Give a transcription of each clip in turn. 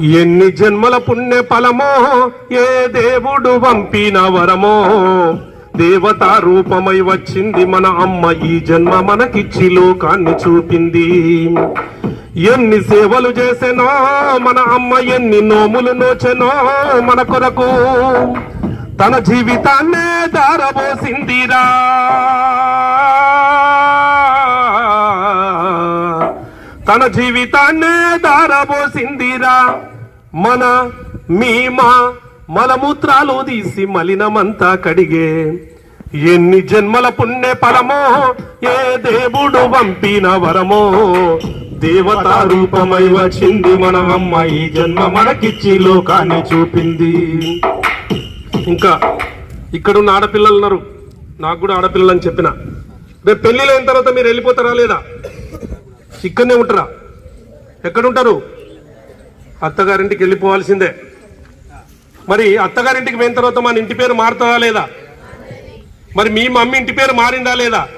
ఎన్ని జన్మల పుణ్య ఫలమో ఏ దేవుడు పంపిన వరమో. దేవతా రూపమై వచ్చింది మన అమ్మ ఈ జన్మ మనకిచ్చి లోకాన్ని చూపింది. ఎన్ని సేవలు చేసెనో మన అమ్మ ఎన్ని నోములు నోచెనో మన కొరకు తన జీవితాన్నే దారబోసిందిరా తన జీవితాన్నే దారబోసిందిరా మన మీమా మలమూత్రాలు తీసి మలినమంతా కడిగే. ఎన్ని జన్మల పుణ్య పరమో ఏ దేవుడు పంపిన వరమో. దేవతా రూపమై వచ్చింది మన అమ్మ ఈ జన్మ మనకిచ్చి లోకాన్ని చూపింది. ఇంకా ఇక్కడున్న ఆడపిల్లలు ఉన్నారు నాకు కూడా ఆడపిల్లలు అని చెప్పిన. రేపు పెళ్ళి అయిన తర్వాత మీరు వెళ్ళిపోతారా లేదా? ఇక్కడనే ఉంటారా? ఎక్కడుంటారు? అత్తగారింటికి వెళ్ళిపోవాల్సిందే. మరి అత్తగారింటికి పోయిన తర్వాత మన ఇంటి పేరు మారుతుందా లేదా? మరి మీ మమ్మీ ఇంటి పేరు మారిందా లేదా?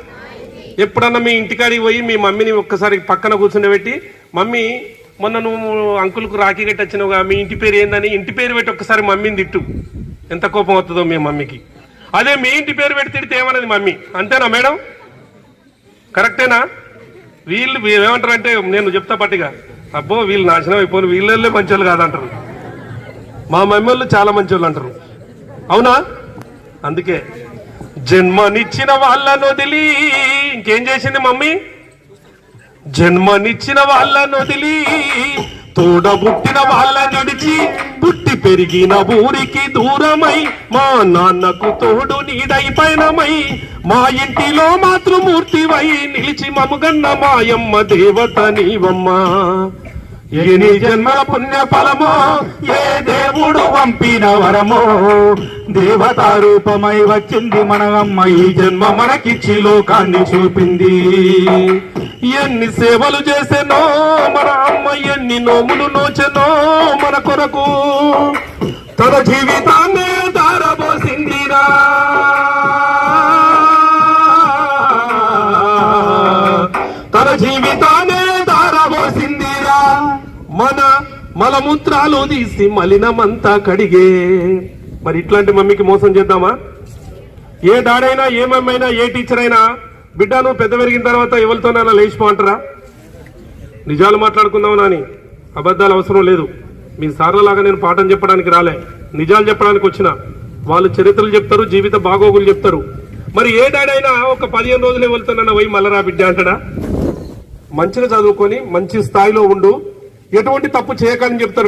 ఎప్పుడన్నా మీ ఇంటికాడికి పోయి మీ మమ్మీని ఒక్కసారి పక్కన కూర్చుండబెట్టి మమ్మీ మొన్న నువ్వు అంకుల్కు రాఖీ కట్టి వచ్చినావుగా మీ ఇంటి పేరు ఏందని ఇంటి పేరు పెట్టి ఒక్కసారి మమ్మీని తిట్టు. ఎంత కోపం వస్తుందో మీ మమ్మీకి. అదే మీ ఇంటి పేరు పెట్టి తిడితే ఏమన్నది మమ్మీ? అంతేనా మేడం? కరెక్టేనా? వీళ్ళు ఏమంటారు అంటే నేను చెప్తా పట్టిగా అబ్బో వీళ్ళు నాశనం అయిపోను వీళ్ళే మంచోళ్ళు కాదంటారు. మా మమ్మల్ని చాలా చాలా మంచోళ్ళు అంటారు. అవునా? అందుకే జన్మనిచ్చిన వాళ్ళను వదిలి ఇంకేం చేసింది మమ్మీ? జన్మనిచ్చిన వాళ్ళను వదిలి తోడబుట్టిన వాళ్ళ నడిచి పెరిగిన ఊరికి దూరమై మా నాన్నకు తోడు నీడై పైనమై మా ఇంటిలో మాతృమూర్తివై నిలిచి మముగన్న మాయమ్మ దేవత నీవమ్మ. ఎన్ని జన్మల పుణ్య ఫలమో ఏ దేవుడు పంపిన వరమో. దేవతా రూపమై వచ్చింది మన అమ్మ ఈ జన్మ మనకిచ్చి లోకాన్ని చూపింది. ఎన్ని సేవలు చేసెనో మన అమ్మ ఎన్ని నోములు నోచెనో కొరకు తన జీవితాన్ని దారబోసిందిరా తన జీవితాన్ని దారబోసిందిరా మన మలమూత్రాలు తీసి మలినమంతా కడిగే. మరి ఇట్లాంటి మమ్మీకి మోసం చేద్దామా? ఏ డాడైనా ఏ మమ్మీ అయినా ఏ టీచర్ అయినా బిడ్డ నువ్వు పెద్ద పెరిగిన తర్వాత ఎవరితోనైనా లేచిపోంటారా నిజాలు మాట్లాడుకుందాం నాని. అబద్ధాలు అవసరం లేదు. మీ సార్లలాగా నేను పాఠం చెప్పడానికి రాలే. నిజాలు చెప్పడానికి వచ్చిన. వాళ్ళు చరిత్రలు చెప్తారు జీవిత బాగోగులు చెప్తారు. మరి ఏ డాడైనా ఒక పదిహేను రోజులే వెళ్తున్నా పోయి మల్లరా బిడ్డ అంటాడా? మంచిగా చదువుకొని మంచి స్థాయిలో ఉండు. ఎటువంటి తప్పు చేయకని చెప్తారు.